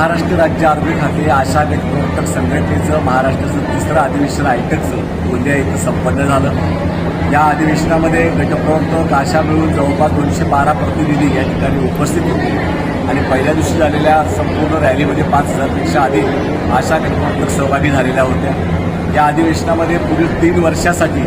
महाराष्ट्र राज्य आरोग्य खाते आशा व्यक्तिवर्तक संघटनेचं महाराष्ट्राचं तिसरं अधिवेशन ऐकतचं उद्या इथं संपन्न झालं. या अधिवेशनामध्ये गटप्रवर्तक आशा मिळून जवळपास दोनशे बारा प्रतिनिधी या ठिकाणी उपस्थित होते. आणि पहिल्या दिवशी झालेल्या संपूर्ण रॅलीमध्ये पाच हजारपेक्षा अधिक आशा व्यक्तिवर्तक सहभागी झालेल्या होत्या. या अधिवेशनामध्ये पुढील तीन वर्षासाठी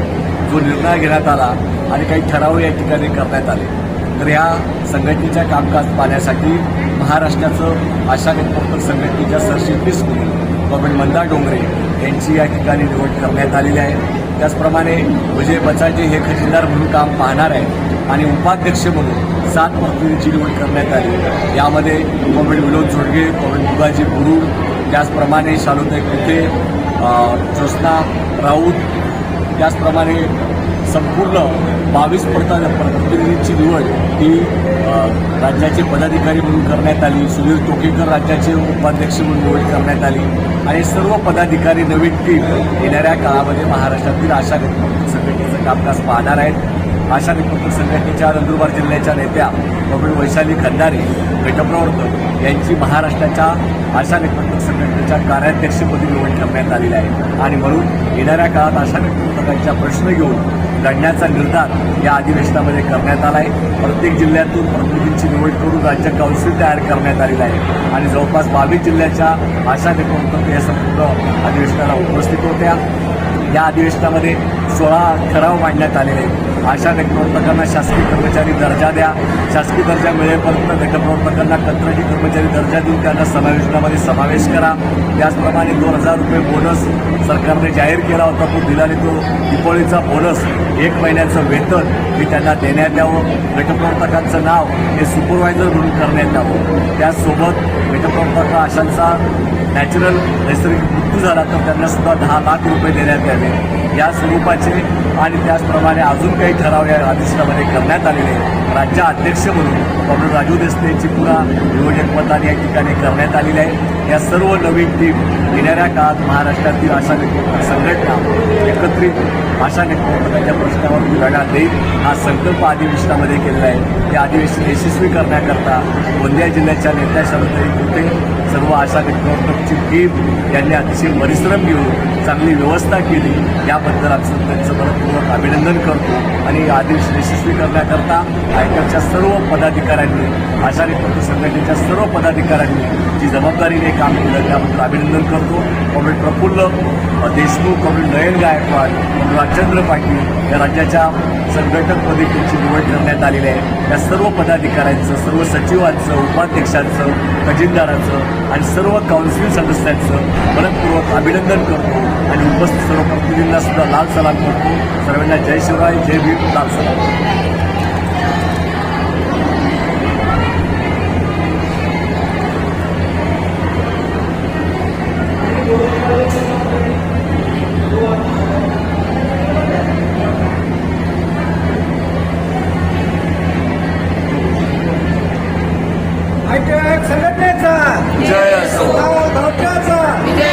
जो निर्णय घेण्यात आला आणि काही ठराव या ठिकाणी करण्यात आले. तर या संघटनेच्या कामकाज पाहण्यासाठी महाराष्ट्राचं आशा व्यक्तिवर्तक संघटनेच्या सरचिटणीस म्हणून कॉमेंट मंदा डोंगरे यांची या ठिकाणी निवड करण्यात आलेली आहे. त्याचप्रमाणे विजय बचाजी हे खजिनदार म्हणून काम पाहणार आहे आणि उपाध्यक्ष म्हणून सात प्रतिनिधीची निवड करण्यात आली. यामध्ये कॉमेंट विनोद जोडगे कॉमेंट मुगाजी गुरु त्याचप्रमाणे शालोदय कुथे ज्योत्ना राऊत त्याचप्रमाणे संपूर्ण बावीस प्रता प्रतिनिधींची निवड ही राज्याचे पदाधिकारी म्हणून करण्यात आली सुनील टोकेकर राज्याचे उपाध्यक्ष म्हणून निवड करण्यात आली आणि सर्व पदाधिकारी नवीन टीम येणाऱ्या काळामध्ये महाराष्ट्रातील आशा व्यक्तिमत्व संघटनेचं कामकाज पाहणार आहेत. आशा व्यक्तिमत्व संघटनेच्या नंदुरबार जिल्ह्याच्या नेत्या डॉक्टर वैशाली खंडारे गटप्रवर्तक यांची महाराष्ट्राच्या आशा व्यक्तिमत्व संघटनेच्या कार्याध्यक्षपदी निवड करण्यात आलेली आहे. आणि म्हणून येणाऱ्या काळात आशा व्यक्तिमत्वांच्या प्रश्न घेऊन लढण्याचा निर्धार या अधिवेशनामध्ये करण्यात आला आहे. प्रत्येक जिल्ह्यातून प्रतिनिधींची निवड करून राज्य काउन्सिल तयार करण्यात आलेलं आहे. आणि जवळपास बावीस जिल्ह्याच्या आशा व्यक्तिमत्व या संपूर्ण अधिवेशनाला उपस्थित होत्या. या अधिवेशनामध्ये सोळा ठराव मांडण्यात आलेले आहेत. आशा गटप्रवर्तकांना शासकीय कर्मचारी दर्जा द्या. शासकीय दर्जा मिळेपर्यंत गटप्रवर्तकांना कंत्राटी कर्मचारी दर्जा देऊन त्यांना समावेशनामध्ये समावेश करा. त्याचप्रमाणे दोन हजार रुपये बोनस सरकारने जाहीर केला होता तो दिलाने तो दिपोळीचा बोनस एक महिन्याचं वेतन हे त्यांना देण्यात यावं. गटप्रवर्तकांचं नाव हे सुपरवायझर म्हणून करण्यात यावं. त्याचसोबत गटप्रवर्तक आशांचा नॅचरल नैसर्गिक मृत्यू झाला तर त्यांना सुद्धा दहा लाख रुपये देण्यात यावे. या स्वरूपाचे आणि त्याचप्रमाणे अजून काही ठराव या अधिवेशनामध्ये करण्यात आलेले राज्य अध्यक्ष म्हणून डॉक्टर राजू देसले यांची पुन्हा नियोजन मताने या ठिकाणी करण्यात आलेली आहे. या सर्व नवीन टीम येणाऱ्या काळात महाराष्ट्रातील आशा संघटना एकत्रित आशा नेतृत्वाच्या प्रश्नावर लढा देईल. हा संकल्प अधिवेशनामध्ये केलेला आहे. या अधिवेशन यशस्वी करण्याकरता गोंदिया जिल्ह्याच्या नेत्या शरद कुठे सर्व आशा नेतृत्वाची टीम यांनी अतिशय परिश्रम घेऊन चांगली व्यवस्था केली याबद्दल आमचं त्यांचं मनपूर्वक अभिनंदन करतो. आणि आदेश यशस्वी करण्याकरता आयकरच्या सर्व पदाधिकाऱ्यांनी आशा नेतृत्व संघटनेच्या सर्व पदाधिकाऱ्यांनी जी जबाबदारीने काम केलं त्याबद्दल अभिनंदन करतो. कॉम्रेड प्रफुल्ल देशमुख कॉम्रेड नयन गायकवाड राजचंद्र राजेंद्र पाटील या राज्याच्या संघटकपदी त्यांची निवड करण्यात आलेली आहे. या सर्व पदाधिकाऱ्यांचं सर्व सचिवांचं उपाध्यक्षांचं खजिनदारांचं आणि सर्व काउन्सिल सदस्यांचं मनपूर्वक अभिनंदन करतो. आणि उपस्थित सर्व प्रतिनिधींना सुद्धा लाल सलाम करतो. सर्वांना जय शिवराय जय भीम लाल सलाम. संघटनेचा जय असो. विजय.